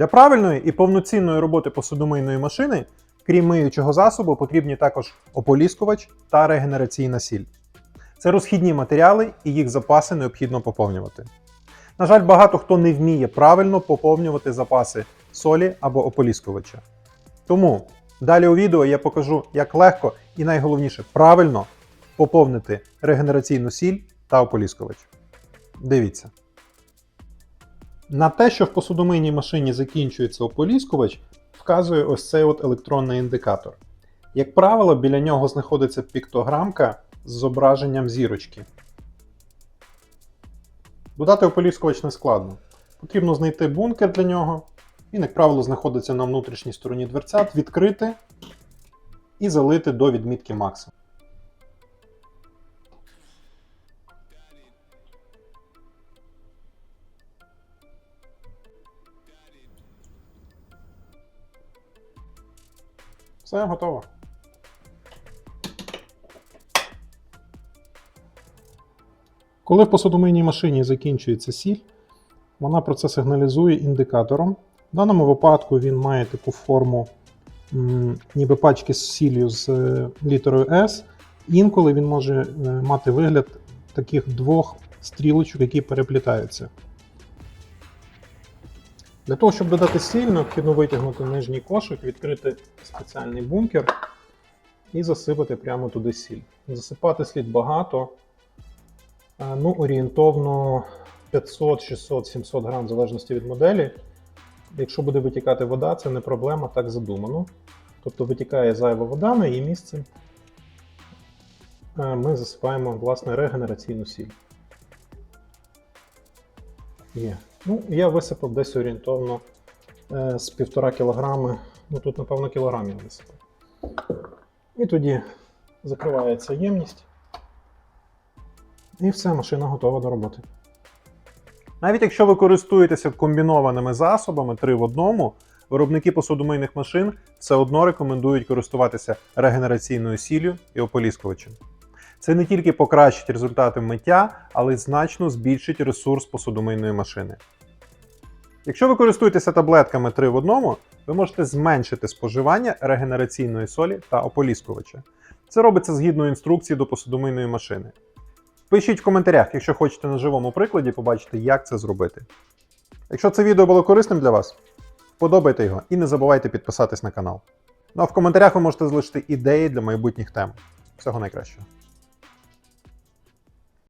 Для правильної і повноцінної роботи посудомийної машини, крім миючого засобу, потрібні також ополіскувач та регенераційна сіль. Це розхідні матеріали і їх запаси необхідно поповнювати. На жаль, багато хто не вміє правильно поповнювати запаси солі або ополіскувача. Тому далі у відео я покажу, як легко і найголовніше правильно поповнити регенераційну сіль та ополіскувач. Дивіться. На те, що в посудомийній машині закінчується ополіскувач, вказує ось цей от електронний індикатор. Як правило, біля нього знаходиться піктограмка з зображенням зірочки. Додати ополіскувач не складно. Потрібно знайти бункер для нього. Він, як правило, знаходиться на внутрішній стороні дверцят, відкрити і залити до відмітки максимум. Все готово. Коли в посудомийній машині закінчується сіль, вона про це сигналізує індикатором. В даному випадку він має таку форму, ніби пачки з сіллю з е, літерою S. Інколи він може е, мати вигляд таких двох стрілочок, які переплітаються. Для того, щоб додати сіль, необхідно витягнути нижній кошик, відкрити спеціальний бункер і засипати прямо туди сіль. Засипати слід багато, е, ну, орієнтовно 500, 600, 700 грам, в залежності від моделі. Якщо буде витікати вода, це не проблема, так задумано. Тобто витікає зайва вода на її місце. Ми засипаємо власне регенераційну сіль. Є. Ну, я висипав десь орієнтовно е, з півтора кілограми. Ну тут, напевно, кілограм я висипав. І тоді закривається ємність. І все, машина готова до роботи. Навіть якщо ви користуєтеся комбінованими засобами 3 в одному, виробники посудомийних машин все одно рекомендують користуватися регенераційною сіллю і ополіскувачем. Це не тільки покращить результати миття, але й значно збільшить ресурс посудомийної машини. Якщо ви користуєтеся таблетками 3 в одному, ви можете зменшити споживання регенераційної солі та ополіскувача. Це робиться згідно інструкції до посудомийної машини. Пишіть в коментарях, якщо хочете на живому прикладі побачити, як це зробити. Якщо це відео було корисним для вас, подобайте його і не забувайте підписатись на канал. Ну а в коментарях ви можете залишити ідеї для майбутніх тем. Всього найкращого.